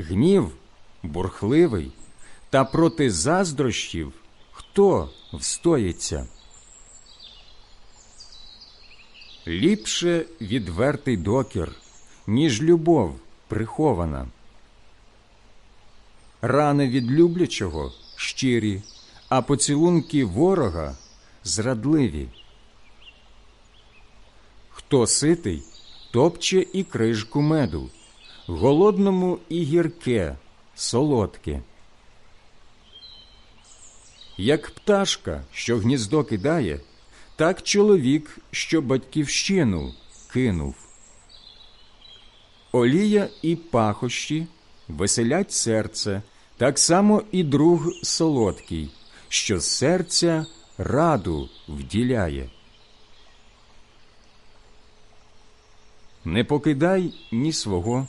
гнів бурхливий, та проти заздрощів хто встоїться? Ліпше відвертий докір, ніж любов прихована. Рани від люблячого щирі, а поцілунки ворога зрадливі. Хто ситий, топче і крижку меду, голодному і гірке, солодке. Як пташка, що гніздо кидає, так чоловік, що батьківщину кинув. Олія і пахощі веселять серце, так само і друг солодкий, що серця раду вділяє. Не покидай ні свого,